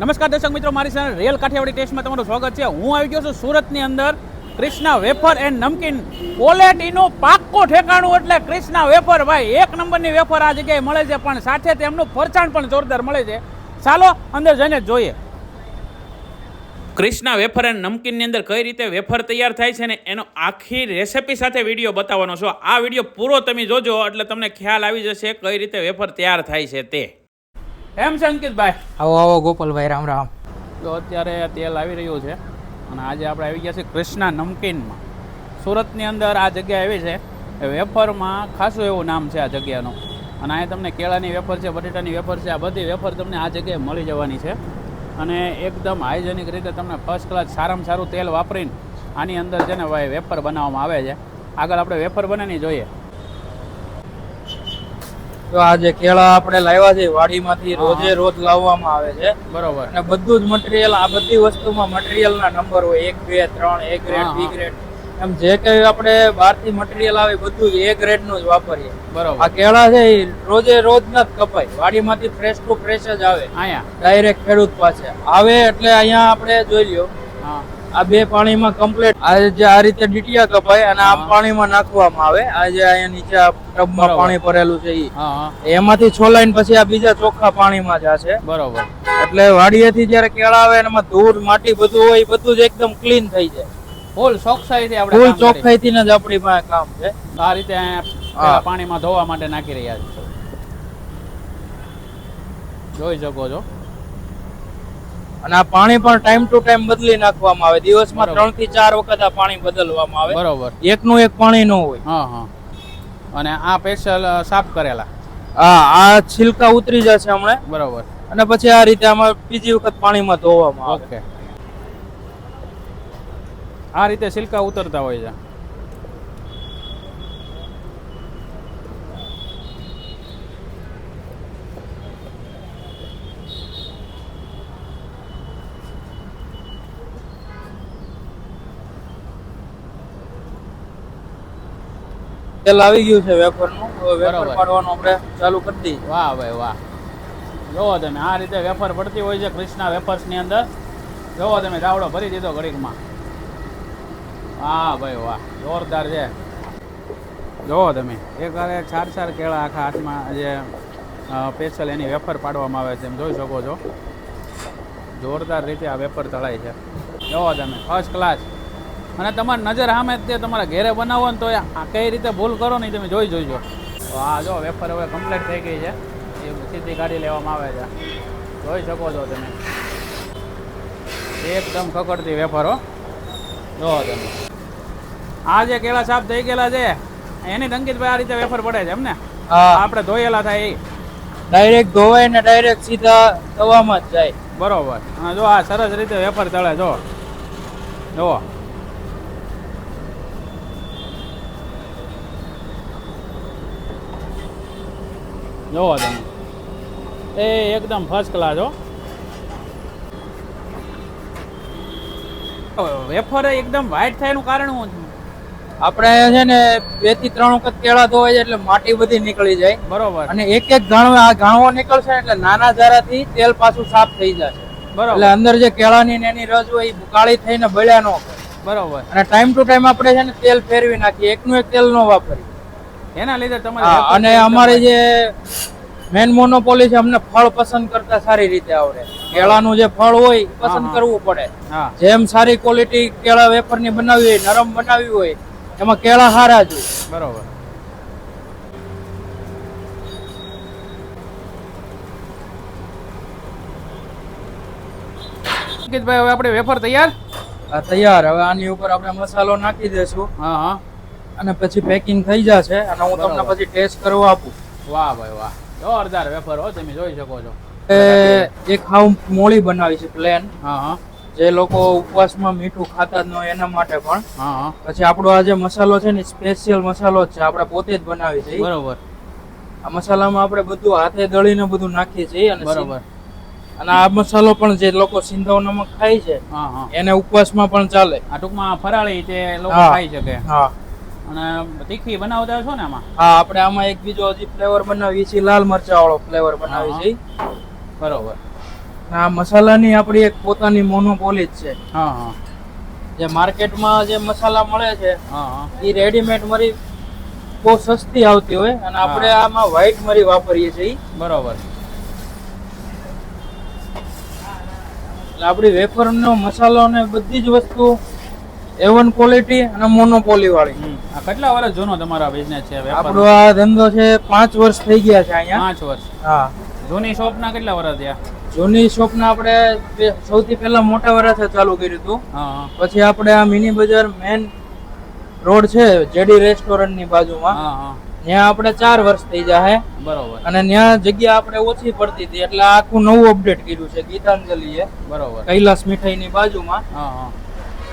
નમસ્કાર દર્શક મિત્રો, મારી સાથે રિયલ કાઠિયાવાડી ટેસ્ટમાં તમારું સ્વાગત છે. હું આવી ગયો છું સુરતની અંદર ક્રિષ્ના વેફર એન્ડ નમકીન ક્વોલિટીનું પાક્કો ઠેકાણું એટલે ક્રિષ્ના વેફર. ભાઈ, એક નંબરની વેફર આ જગ્યાએ મળે છે, પણ સાથે તેમનું ફરસાણ પણ જોરદાર મળે છે. ચાલો, અંદર જઈને જોઈએ. ક્રિષ્ના વેફર એન્ડ નમકીનની અંદર કઈ રીતે વેફર તૈયાર થાય છે ને એનો આખી રેસિપી સાથે વીડિયો બતાવવાનો છો. આ વીડિયો પૂરો તમે જોજો એટલે તમને ખ્યાલ આવી જશે કઈ રીતે વેફર તૈયાર થાય છે તે. એમ છે અંકિતભાઈ? આવો આવો ગોપાલભાઈ રામ રામ. તો અત્યારે તેલ આવી રહ્યું છે અને આજે આપણે આવી ગયા છે કૃષ્ણા નમકીનમાં. સુરતની અંદર આ જગ્યા આવી છે વેફરમાં ખાસું એવું નામ છે આ જગ્યાનું. અને અહીંયા તમને કેળાની વેફર છે બટેટાની વેફર છે આ બધી વેફર તમને આ જગ્યાએ મળી જવાની છે. અને એકદમ હાઇજેનિક રીતે તમને ફર્સ્ટ ક્લાસ સારામાં સારું તેલ વાપરીને આની અંદર છે ને ભાઈ વેફર બનાવવામાં આવે છે. આગળ આપણે વેફર બનાવી જોઈએ. તો આ જે કેળા આપણે લાવ્યા છે વાડીમાંથી રોજે રોજ લાવવામાં આવે છે. બરોબર. અને બધું જ મટીરિયલ આ બધી વસ્તુમાં મટીરિયલના નંબર હોય. એક બે ત્રણ એ ગ્રેડ બી ગ્રેડ એમ જે કઈ આપણે બહારથી મટીરિયલ આવે બધું એ ગ્રેડનું જ વાપરીએ. બરોબર. આ કેળા છે એ રોજે રોજ ના જ કપાય. વાડીમાંથી ફ્રેશ ટુ ફ્રેશ જ આવે. અહીંયા. ડાયરેક્ટ ખેડૂત પાસે. આવે એટલે અહીંયા આપણે જોઈ લ્યો. હા. આ બે પાણીમાં કમ્પ્લીટ આ આ રીતે ડીટીયા કપાય અને આ પાણીમાં નાખવામાં આવે. આજે જે અહીંયા નીચે આ ટબમાં પાણી ભરેલું છે એમાંથી છોલાઈને પછી આ બીજા ચોખ્ખા પાણીમાં જશે બરોબર. એટલે વાડીએથી જ્યારે કેળા આવે એમાં ધૂળ માટી બધું હોય બધું જ એકદમ ક્લીન થઈ જાય. ફૂલ ચોકસાઈથી આપણે ફૂલ કરીએ. જ આપણી પાસે કામ છે. આ રીતે પાણીમાં ધોવા માટે નાખી રહ્યા છે. જોઈ શકો છો. અને આ પાણી પણ ટાઈમ ટુ ટાઈમ બદલી નાખવામાં આવે. દિવસમાં ત્રણથી ચાર વખત આ પાણી બદલવામાં આવે. બરોબર. એકનું એક પાણી ન હોય. હા હા. અને આ સ્પેશિયલ સાફ કરેલા. હા આ છિલકા ઉતરી જશે હમણાં. બરોબર. અને પછી આ રીતે આમાં બીજી વખત પાણીમાં ધોવામાં આવે. ઓકે. આ રીતે છિલકા ઉતરતા હોય છે. તેલ આવી ગયું છે વેફરનું. વેફર પાડવાનું આપણે ચાલુ કરી દઈએ. વાહ ભાઈ વાહ. જોવો તમે આ રીતે વેફર પડતી હોય છે કૃષ્ણા વેફર્સની અંદર. જોવો તમે દાવડો ભરી દીધો ઘડીકમાં. વાહ ભાઈ વાહ જોરદાર છે. જોવો તમે એક હારે ચાર ચાર કેળા આખા હાથમાં જે સ્પેશિયલ એની વેફર પાડવામાં આવે છે એમ જોઈ શકો છો. જોરદાર રીતે આ વેફર તળાય છે. જોવો તમે ફર્સ્ટ ક્લાસ અને તમારી નજર સામે જ તે તમારા ઘેરે બનાવો ને તો એ આ કઈ રીતે ભૂલ કરો ને તમે જોઈ જોઈજો તો આ જો વેફર હવે કમ્પ્લીટ થઈ ગઈ છે. એ સીધી કાઢી લેવામાં આવે છે. જોઈ શકો છો તમે. એકદમ ખકડતી વેફર હો. જો તમે. આ જે કેળા સાફ થઈ ગયેલા છે એની અંકિતભાઈ આ રીતે વેફર પડે છે એમ ને? આપણે ધોયેલા થાય એ. ડાયરેક્ટ ધોવાય ને ડાયરેક્ટ સીધા તવામાં જ જાય. બરોબર. અને જો આ સરસ રીતે વેફર તળે જો. જુઓ. જુઓ તમે. એ એકદમ ફર્સ્ટ ક્લાસ હો. વેફર એકદમ વ્હાઈટ થયાનું કારણ શું આપણે છે ને બેથી ત્રણ વખત કેળા ધોવાય છે એટલે માટી બધી નીકળી જાય. બરોબર. અને એક એક ગાણો આ ગાણવો નીકળશે એટલે નાના જારાથી તેલ પાછું સાફ થઈ જશે. એટલે બરોબર અંદર જે કેળાની ને એની રજ હોય એ કાળી થઈને બળ્યા ન બરોબર. અને ટાઈમ ટુ ટાઈમ આપણે છે ને તેલ ફેરવી નાખીએ. એકનું એક તેલ ન વાપરીએ. એના લીધે તમારે અને અમારે જે મેન મોનોપોલી છે અમને ફળ પસંદ કરતા સારી રીતે આવડે. કેળાનું જે ફળ હોય પસંદ કરવું પડે. જેમ સારી ક્વોલિટી કેળા વેફરની બનાવી હોય નરમ બનાવી હોય એમાં કેળા સારા જ બરોબર. અંકિતભાઈ હવે આપણે વેફર તૈયાર? તૈયાર. હવે આની ઉપર આપણે મસાલો નાખી દેશું હા હા. અને પછી પેકિંગ થઈ જશે અને હું તમને પછી ટેસ્ટ કરવા આપું. વાહ ભાઈ વાહ. જોરદાર વેફર હો તમે જોઈ શકો છો. એ એક હાવ મોળી બનાવી છે પ્લેન હા હા. જે લોકો ઉપવાસમાં મીઠું ખાતા જ ન હોય એના માટે પણ. હા પછી આપણો આ જે મસાલો છે ને સ્પેશિયલ મસાલો છે આપણે પોતે જ બનાવી છે બરોબર. આ મસાલામાં આપણે બધું હાથે દળીને બધું નાખીએ છીએ અને બરોબર. અને આ મસાલો પણ જે લોકો સિંધવ નમક ખાય છે હા હા. એને ઉપવાસમાં પણ ચાલે. આ ટૂંકમાં ફરાળી તે લોકો ખાઈ શકે. હા. અને તીખી બનાવતા છો ને આમાં? હા આપણે આમાં એક બીજો હજી ફ્લેવર બનાવીએ છીએ લાલ મરચા વાળો ફ્લેવર બનાવીએ છીએ. બરોબર. આ મસાલાની આપણી એક પોતાની મોનોપોલી જ છે. હા હા. જે માર્કેટમાં જે મસાલા મળે છે હા હા. એ રેડીમેડ મરી બહુ સસ્તી આવતી હોય અને આપણે આમાં વ્હાઈટ મરી વાપરીએ છીએ. બરોબર. આપણી વેફરનો મસાલો ને બધી જ વસ્તુ એવન ક્વોલિટી અને મોનોપોલી વાળી. આ કેટલા વર્ષ જૂનો તમારા બિઝનેસ છે? આપણો આ ધંધો છે પાંચ વર્ષ થઈ ગયા છે અહીંયા. પાંચ વર્ષ. હા. જૂની શોપના કેટલા વર્ષ થયા? જૂની શોપના આપણે સૌથી પહેલા મોટા વર્ષે ચાલુ કર્યું હતું. પછી આપણે આ મિની બજાર મેન રોડ છે જેડી રેસ્ટોરન્ટની બાજુમાં. ત્યાં આપણે ચાર વર્ષ થઈ જાય બરોબર. અને ત્યાં જગ્યા આપણે ઓછી પડતી હતી એટલે આખું નવું અપડેટ કર્યું છે ગીતાંજલિએ. બરોબર. કૈલાસ મીઠાઈની બાજુમાં. હા.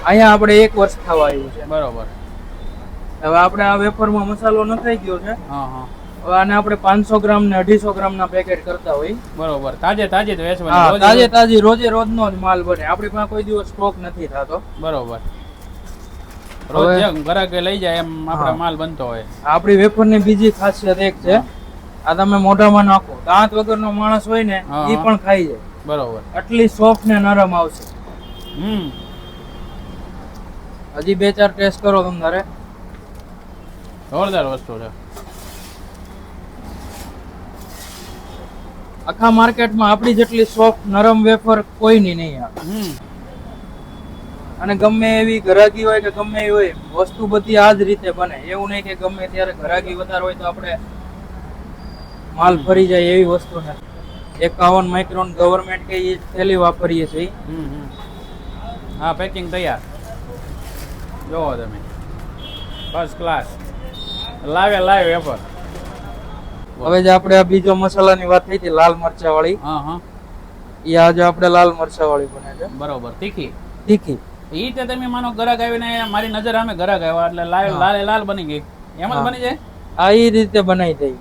અહીંયા આપણે એક વર્ષ થવા આવ્યું છે. બરોબર. હવે આપણે આ વેફરમાં મસાલો નખાઈ ગયો છે. હા હા. હવે આને આપણે પાંચસો ગ્રામ ને અઢીસો ગ્રામ ના પેકેટ કરતા હોય. બરોબર. તાજે તાજે જ વેચવાની તાજે તાજી રોજે રોજનો જ માલ બને. આપણી પાસે કોઈ દિવસ સ્ટોક નથી થતો. બરોબર. રોજ ગ્રાહકે લઈ જાય એમ આપણો માલ બનતો હોય. આપણી વેફરની બીજી ખાસિયત એક છે. આ તમે મોઢામાં નાખો. દાંત વગરનો માણસ હોય ને એ પણ ખાઈ જાય. બરોબર. આટલી સોફ્ટ ને નરમ આવશે. હમ. હજી બે ચાર ટેસ્ટ કરો તમ તારે જોરદાર વસ્તુ છે. આખા માર્કેટમાં આપણી જેટલી સોફ્ટ નરમ વેફર કોઈની નહીં આવે. અને ગમે એવી ઘરાકી હોય કે ગમે એવી હોય વસ્તુ બધી આ જ રીતે બને. એવું નહીં કે ગમે ત્યારે ઘરાકી વધારે હોય તો આપણે માલ ફરી જાય એવી વસ્તુ નથી. એકાવન માઇક્રોન ગવર્મેન્ટ કે એ થેલી વાપરીએ છીએ. હા પેકિંગ તૈયાર. જોવો તમે. ફર્સ્ટ ક્લાસ લાવે લાવે વેપર હવે જે આપણે આ બીજો મસાલાની વાત થઈ હતી લાલ મરચા વાળી હા હા. એ આજે આપણે લાલ મરચા વાળી બને છે. બરોબર તીખી. તીખી. ઈ તે તમે માનો ગ્રાહક આવીને મારી નજર સામે ગ્રાહક આવ્યા એટલે લાલ લાલે લાલ બની ગઈ. એમ જ બની જાય? આ એ રીતે બનાવી દઈ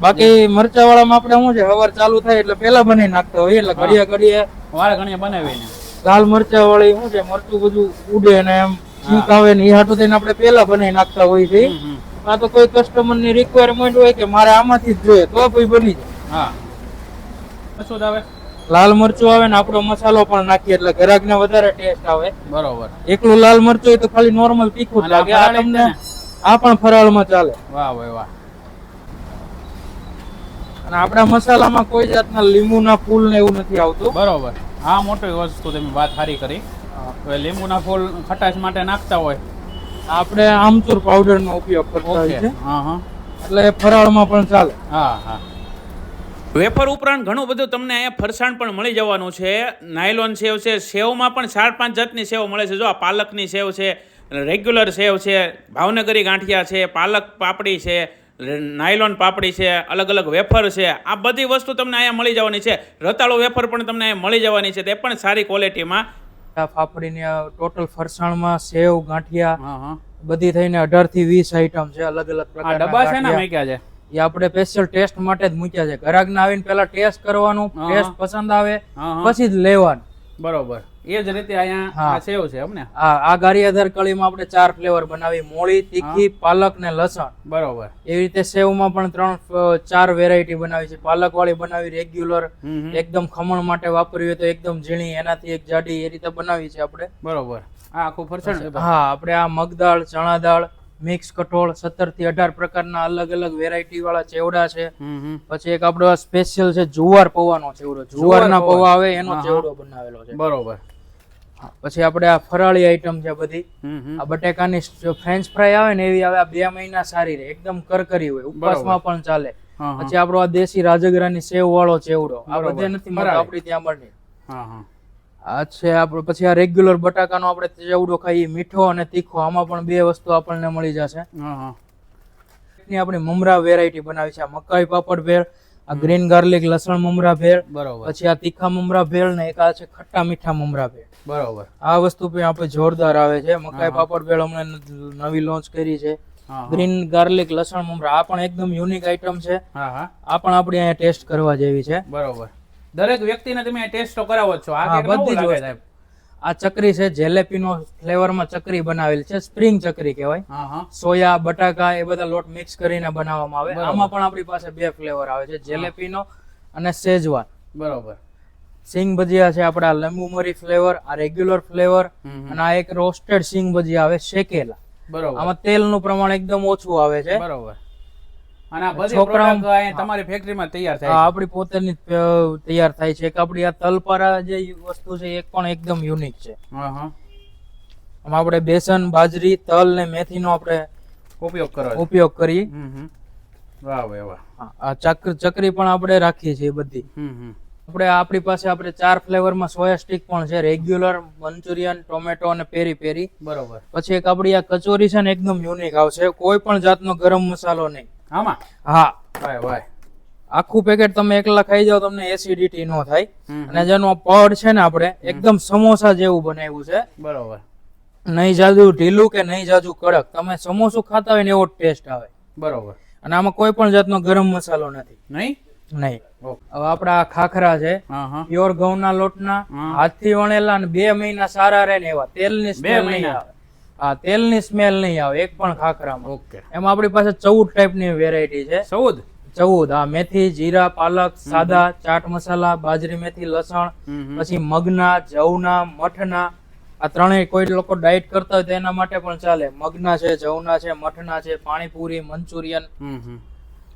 બાકી મરચા વાળામાં આપણે શું છે હવાર ચાલુ થાય એટલે પેલા બનાવી નાખતા હોય એટલે ઘડિયા ઘડીએ વાળા ઘણી બનાવીને. લાલ મરચા વાળી શું છે મરચું બધું ઉડે ને એમ છીંક આવે ને એ હાટું થઈને આપણે પેલા બનાવી નાખતા હોય છે. આ તો કોઈ કસ્ટમરની રિક્વાયરમેન્ટ હોય કે મારે આમાંથી જ જોઈએ તો કોઈ બની જાય. હા. શું આવે? લાલ મરચું આવે ને આપણો મસાલો પણ નાખીએ એટલે ઘરાક ને વધારે ટેસ્ટ આવે. બરોબર. એકલું લાલ મરચું હોય તો ખાલી નોર્મલ તીખું લાગે. આ તમને? આ પણ ફરાળમાં ચાલે. વાહ ભાઈ વાહ. અને આપણા મસાલામાં કોઈ જાતના લીંબુના ફૂલ ને એવું નથી આવતું. બરોબર. આ મોટી વસ્તુ તમે વાત સારી કરી. હવે લીંબુના ફૂલ ખટાશ માટે નાખતા હોય. આપણે આમચૂર પાવડર નો ઉપયોગ કરતા હોય છે. હા હા. એટલે ફરાળમાં પણ ચાલે. હા હા. વેફર ઉપરાંત ઘણું બધું તમને અહીંયા ફરસાણ પણ મળી જવાનું છે. નાયલોન સેવ છે. સેવમાં પણ ચાર પાંચ જાતની સેવ મળે છે. જો આ પાલકની સેવ છે રેગ્યુલર સેવ છે ભાવનગરી ગાંઠિયા છે પાલક પાપડી છે નાયલોન પાપડી છે અલગ અલગ વેફર છે. આ બધી વસ્તુ તમને અહીંયા મળી જવાની છે. રતાળો વેફર પણ તમને અહીંયા મળી જવાની છે. તે પણ સારી ક્વોલિટીમાં ફાફડીની ટોટલ ફરસાણમાં સેવ ગાંઠિયા બધી થઈને અઢારથી વીસ આઈટમ છે અલગ અલગ પ્રકાર પ્રકારના ડબ્બા છે ને મૂક્યા છે? એ આપણે સ્પેશિયલ ટેસ્ટ માટે જ મૂક્યા છે. ગ્રાહકને આવીને પેલા ટેસ્ટ કરવાનું ટેસ્ટ પસંદ આવે પછી જ લેવાનું. બરોબર. એ જ રીતે અહીંયા સેવ છે એમ ને? આ ગારી ગારિયાધાર કળીમાં આપણે ચાર ફ્લેવર બનાવી મોળી તીખી પાલક ને લસણ. બરોબર. એવી રીતે સેવમાં પણ ત્રણ ચાર વેરાયટી બનાવી છે. પાલક વાળી બનાવી રેગ્યુલર. એકદમ ખમણ માટે વાપરવી હોય તો એકદમ ઝીણી એનાથી એક જાડી એ રીતે બનાવી છે આપણે. બરોબર. આ આખું ફરસાણ હા આપણે આ મગદાળ ચણા દાળ મિક્સ કઠોળ સત્તરથી અઢાર પ્રકારના અલગ અલગ વેરાયટી વાળા ચેવડા છે. પછી એક આપણો સ્પેશિયલ છે જુવાર પૌવાનો ચેવડો. જુવારના પૌવા. પૌવા આવે એનો. ચેવડો બનાવેલો છે. બરોબર. પછી આપણે આ ફરાળી આઈટમ છે બધી. આ બટેકાની ફ્રેન્ચ ફ્રાય આવે ને એવી આવે આ બે મહિના સારી રહે. એકદમ કરકરી હોય. ઉપવાસમાં પણ ચાલે. પછી આપણો આ દેશી રાજગરાની સેવ વાળો ચેવડો. આ બધે નથી મળતો આપણી ત્યાં મળે આ છે આપણો પછી આ રેગ્યુલર બટાકાનો આપણે ચેવડો ખાઈએ મીઠો અને તીખો. આમાં પણ બે વસ્તુ આપણને મળી જશે. ની આપણે મમરા વેરાયટી બનાવી છે. મકાઈ પાપડ ભેળ આ ગ્રીન ગાર્લિક લસણ મમરા ભેળ બરોબર. પછી આ તીખા મમરા ભેળ ને એક આ છે ખટ્ટા મીઠા મમરા ભેળ. બરોબર. આ વસ્તુ પણ આપણે જોરદાર આવે છે. મકાઈ પાપડ ભેળ હમણાં નવી લોન્ચ કરી છે. ગ્રીન ગાર્લિક લસણ મમરા આ પણ એકદમ યુનિક આઈટમ છે. આ પણ આપણે અહીંયા ટેસ્ટ કરવા જેવી છે. બરોબર. દરેક વ્યક્તિને તમે ટેસ્ટ તો કરાવો જ છો. આ બધી જ સાહેબ. આ ચકરી છે જેલેપીનો ફ્લેવરમાં ચકરી બનાવેલી છે સ્પ્રિંગ ચકરી કહેવાય. સોયા બટાકા એ બધા લોટ મિક્સ કરીને બનાવવામાં આવે. આમાં પણ આપણી પાસે બે ફ્લેવર આવે છે જેલેપીનો અને સેજવાન બરોબર. સિંગ ભજીયા છે આપણા લીંબુ મરી ફ્લેવર આ રેગ્યુલર ફ્લેવર. અને આ એક રોસ્ટેડ સિંગ ભજીયા આવે શેકેલા. બરોબર. આમાં તેલનું પ્રમાણ એકદમ ઓછું આવે છે. બરોબર. અને આ બધી પ્રોડક્ટ અહીંયા તમારી ફેક્ટરીમાં તૈયાર થાય છે. આપણી પોતાની તૈયાર થાય છે કે આપણી આ તલપારા જે વસ્તુ છે એ પણ એકદમ યુનિક છે. હા હા. આમાં આપણે બેસન બાજરી તલ ને મેથીનો આપણે ઉપયોગ કરો ઉપયોગ કરીએ હમ. વાહ વાહ આ ચક્ર ચકરી પણ આપણે રાખીએ છીએ બધી. આપણે આપણી પાસે આપણે ચાર ફ્લેવરમાં સોયા સ્ટિક પણ છે રેગ્યુલર મંચુરિયન ટોમેટો અને પેરી પેરી. બરોબર. પછી એક આપણી આ કચોરી છે ને એકદમ યુનિક આવશે. કોઈ પણ જાતનો ગરમ મસાલો નહીં. આમાં? હા. ભાઈ ભાઈ આખું પેકેટ તમે એકલા ખાઈ જાઓ તમને એસિડિટી નો થાય. અને જેનો પડ છે ને આપણે એકદમ સમોસા જેવું બનાવ્યું છે. બરોબર. નહીં જાજુ ઢીલું કે નહીં જાજુ કડક. તમે સમોસું ખાતા હોય ને એવો ટેસ્ટ આવે. બરોબર. અને આમાં કોઈ પણ જાતનો ગરમ મસાલો નથી. નહીં? નહીં. હવે આપણા ખાખરા છે પ્યોર ઘઉં ઘઉંના લોટના હાથ હાથથી વણેલા અને બે મહિના સારા રહે ને એવા. તેલની ની બે મહિના? હા તેલની સ્મેલ નહીં આવે એક પણ ખાખરામાં. ઓકે. એમાં આપણી પાસે ચૌદ ટાઈપની વેરાયટી છે. ચૌદ? ચૌદ. આ મેથી જીરા પાલક સાદા ચાટ મસાલા બાજરી મેથી લસણ. પછી મગના જવના મઠના. આ ત્રણેય કોઈ લોકો ડાયટ કરતા હોય તો એના માટે પણ ચાલે. મગના છે જવના છે મઠના છે પાણીપુરી મંચુરિયન.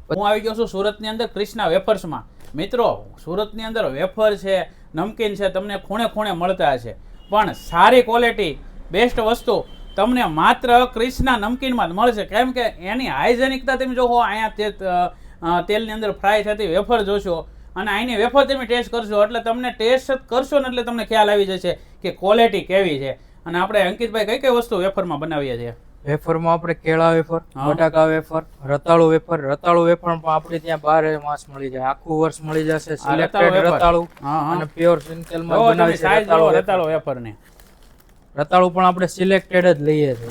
હું આવી ગયો છું સુરતની અંદર ક્રિષ્ના વેફર્સમાં મિત્રો સુરતની અંદર વેફર છે નમકીન છે તમને ખૂણે ખૂણે મળતા હશે. પણ સારી ક્વોલિટી બેસ્ટ વસ્તુ તમને માત્ર ક્રિષ્ના નમકીનમાં જ મળશે. કેમ કે એની હાઇજેનિકતા તમે જોવો અહીંયા તેલની અંદર ફ્રાય થતી વેફર જોશો અને અહીંની વેફર તમે ટેસ્ટ કરશો એટલે તમને ટેસ્ટ કરશો ને એટલે તમને ખ્યાલ આવી જશે કે ક્વોલિટી કેવી છે. અને આપણે અંકિતભાઈ કઈ કઈ વસ્તુ વેફરમાં બનાવીએ છીએ? વેફરમાં આપણે કેળા વેફર બટાકા વેફર રતાળુ વેફર. રતાળુ વેફર પણ આપણે ત્યાં બારે માસ મળી જાય. આખું વર્ષ મળી જશે સિલેક્ટેડ. રતાળુ અને પ્યોર સિંગતેલમાં બનાવી રતાળુ વેફર. વેફરની. રતાળુ પણ આપણે સિલેક્ટેડ જ લઈએ છીએ.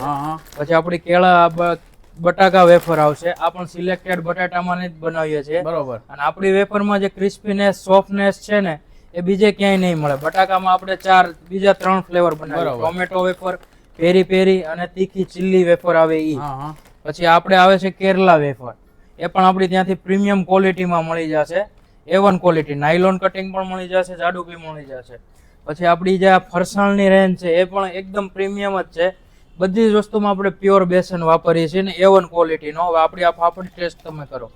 પછી આપણી કેળા બટાકા વેફર આવશે. આ પણ સિલેક્ટેડ બટાટામાં જ બનાવીએ છીએ. બરોબર. અને આપણી વેફરમાં જે ક્રિસ્પીનેસ સોફ્ટનેસ છે ને એ બીજે ક્યાંય નહીં મળે. બટાકામાં આપણે ચાર બીજા ત્રણ ફ્લેવર બનાવીએ. ટોમેટો વેફર પેરી પેરી અને તીખી ચીલી વેફર આવે ઈ. હા પછી આપણે આવે છે કેરલા વેફર. એ પણ આપણી ત્યાંથી પ્રીમિયમ ક્વોલિટીમાં મળી જશે. A one quality nylon cutting પણ મળી જશે જાડુ બી મળી જશે. પછી આપણી જે ફરસાણની રેન્જ છે એ પણ એકદમ પ્રીમિયમ જ છે. બધી જ વસ્તુમાં આપણે પ્યોર બેસન વાપરીએ છીએ ને એવન વન ક્વોલિટીનો હવે આપણી આ ફાફડી ટેસ્ટ તમે કરો.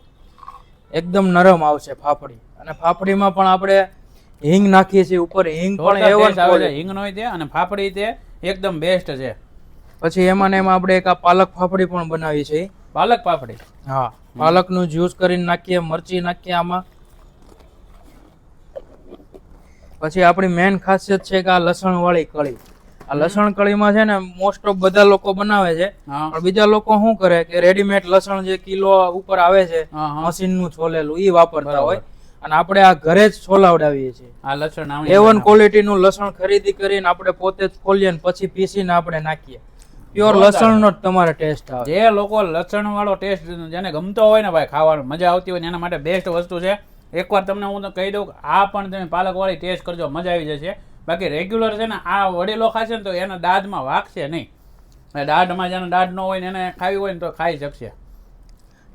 એકદમ નરમ આવશે ફાફડી. અને ફાફડીમાં પણ આપણે હિંગ નાખીએ છીએ ઉપર હિંગ પણ એવન આવે છે હિંગ નો અને ફાફડી તે એકદમ બેસ્ટ છે. પછી એમાં ને એમાં આપણે એક આ પાલક ફાફડી પણ બનાવી છે પાલક ફાફડી? હા પાલકનું જ્યુસ કરીને નાખીએ મરચી નાખીએ આમાં. પછી આપણી મેન ખાસિયત છે કે આ લસણવાળી કળી. આ લસણ કળીમાં છે ને મોસ્ટ ઓફ બધા લોકો બનાવે છે. પણ બીજા લોકો શું કરે કે રેડીમેડ લસણ જે કિલો ઉપર આવે છે મશીનનું છોલેલું એ વાપરતા હોય. અને આપણે આ ઘરે જ છોલાવડાવીએ છીએ. આ લસણ એ વન ક્વોલિટીનું લસણ ખરીદી કરીને આપણે પોતે જ ખોલીએ ને પછી પીસીને આપણે નાખીએ. પ્યોર. લસણનો જ તમારે ટેસ્ટ આવે. જે લોકો લસણ વાળો ટેસ્ટ જેને ગમતો હોય ને ભાઈ ખાવાનું મજા આવતી હોય એના માટે બેસ્ટ વસ્તુ છે એકવાર તમને હું તો કહી દઉં આ પણ તમે પાલકવાળી ટેસ્ટ કરજો મજા આવી જશે. બાકી રેગ્યુલર છે ને આ વડીલો ખાશે ને તો એના દાઢમાં વાગશે નહીં. અને દાઢમાં જેને દાઢ ન હોય ને એને ખાવી હોય ને તો ખાઈ શકશે.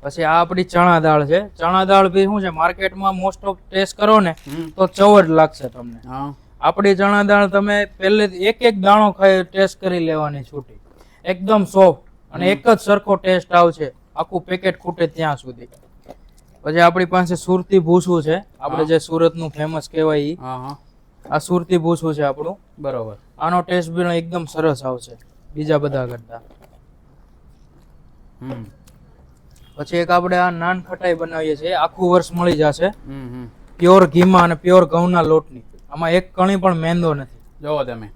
પછી આ આપણી ચણા દાળ છે. ચણા દાળ બી શું છે માર્કેટમાં મોસ્ટ ઓફ ટેસ્ટ કરો ને તો ચવડ લાગશે તમને. હા. આપણી ચણા દાળ તમે પહેલે એક એક દાણો ખાઈ ટેસ્ટ કરી લેવાની છૂટી. એકદમ સોફ્ટ અને એક જ સરખો ટેસ્ટ આવશે. આખું પેકેટ ખૂટે ત્યાં સુધી. પછી આપણી પાસે સુરતી ભૂસું છે. આપણે જે સુરતનું ફેમસ કહેવાય આ સુરતી ભૂસું છે આપણું. બરોબર. આનો ટેસ્ટ બી એકદમ સરસ આવશે બીજા બધા કરતા. હમ. પછી એક આપણે આ નાન ખટાઈ બનાવીએ છીએ આખું વર્ષ મળી જશે. પ્યોર ઘીમાં અને પ્યોર ઘઉંના લોટની. આમાં એક કણી પણ મેંદો નથી. જોવો તમે.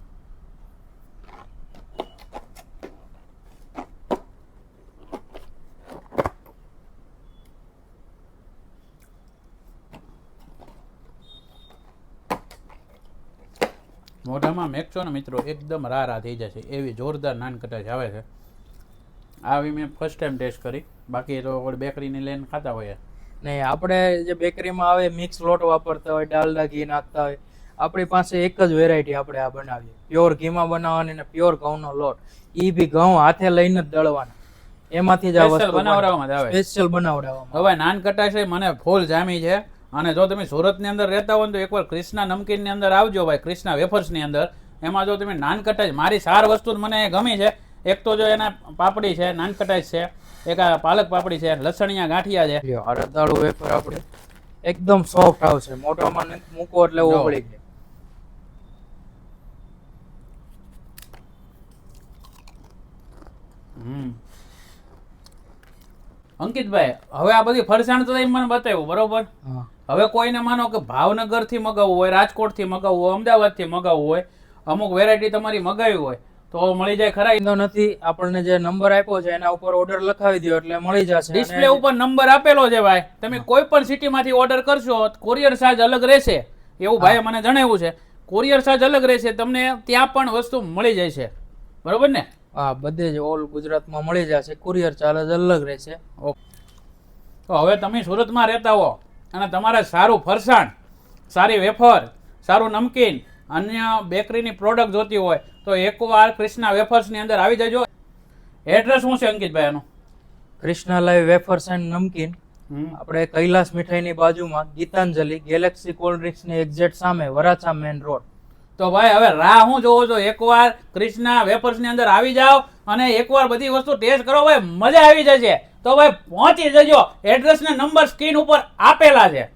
મોઢામાં મેકશો ને મિત્રો એકદમ રારા થઈ જશે એવી જોરદાર નાન કટાશ આવે છે. આવી મેં ફર્સ્ટ ટાઈમ ટેસ્ટ કરી. બાકી તો આપણે બેકરીની લઈને ખાતા હોઈએ નહીં આપણે જે બેકરીમાં આવે મિક્સ લોટ વાપરતા હોય ડાલડા ઘી નાખતા હોય આપણી પાસે એક જ વેરાયટી આપણે આ બનાવીએ. પ્યોર ઘીમાં બનાવવાની ને પ્યોર ઘઉંનો લોટ. ઈ બી ઘઉં હાથે લઈને જ દળવાના. એમાંથી જ આ વસ્તુ બનાવડાવવામાં આવે. સ્પેશિયલ બનાવડાવવામાં હવે નાન કટાશે મને ફૂલ જામી છે. અને જો તમે સુરતની અંદર રહેતા હો તો એકવાર ક્રિષ્ના નમકીનની અંદર આવજો ભાઈ ક્રિષ્ના વેફર્સની અંદર. એમાં જો તમે નાનકટાઈ મારી સાર વસ્તુ મને ગમી છે. એક તો જો એના પાપડી છે નાનકટાઈ છે એક આ પાલક પાપડી છે લસણિયા ગાંઠિયા છે. રતાળુ વેફર આપણે એકદમ સોફ્ટ આવશે. મોઢામાં મૂકો એટલે. ઓગળી જાય. અંકિતભાઈ હવે આ બધી ફરસાણ તો મને બતાવ્યું બરોબર? હા. હવે કોઈને માનો કે ભાવનગરથી મગાવવું હોય રાજકોટથી મગાવવું હોય અમદાવાદથી મગાવવું હોય અમુક વેરાયટી તમારી મગાવી હોય તો મળી જાય ખરા વાંધો નથી. આપણને જે નંબર આપ્યો છે એના ઉપર ઓર્ડર લખાવી દો એટલે મળી જશે. ડિસ્પ્લે ઉપર નંબર આપેલો છે ભાઈ. તમે કોઈ પણ સિટીમાંથી ઓર્ડર કરશો કોરિયર ચાર્જ અલગ રહેશે. એવું ભાઈએ મને જણાવ્યું છે. કોરિયર ચાર્જ અલગ રહેશે તમને ત્યાં પણ વસ્તુ મળી જાય છે. બરોબર ને? હા બધે જ ઓલ ગુજરાતમાં મળી જશે. કુરિયર ચાર્જ અલગ રહેશે. તો હવે તમે સુરતમાં રહેતા હો. અને તમારે સારું ફરસાણ સારી વેફર સારું નમકીન અન્ય બેકરીની પ્રોડક્ટ જોતી હોય તો એકવાર ક્રિષ્ના વેફર્સની અંદર આવી જજો. એડ્રેસ શું છે અંકિતભાઈ એનું Krishna live wafers and namkeen. આપણે કૈલાસ મીઠાઈની બાજુમાં ગીતાંજલિ ગેલેક્સી કોલ્ડ ડ્રિંક્સની એક્ઝેક્ટ સામે વરાછા મેન રોડ. તો ભાઈ હવે રાહ હું જોવો છો. એકવાર ક્રિષ્ના વેફર્સની અંદર આવી જાઓ અને એકવાર બધી વસ્તુ ટેસ્ટ કરો. ભાઈ મજા આવી જશે. તો ભાઈ પહોંચી જજો. એડ્રેસ ને નંબર સ્ક્રીન ઉપર આપેલા છે.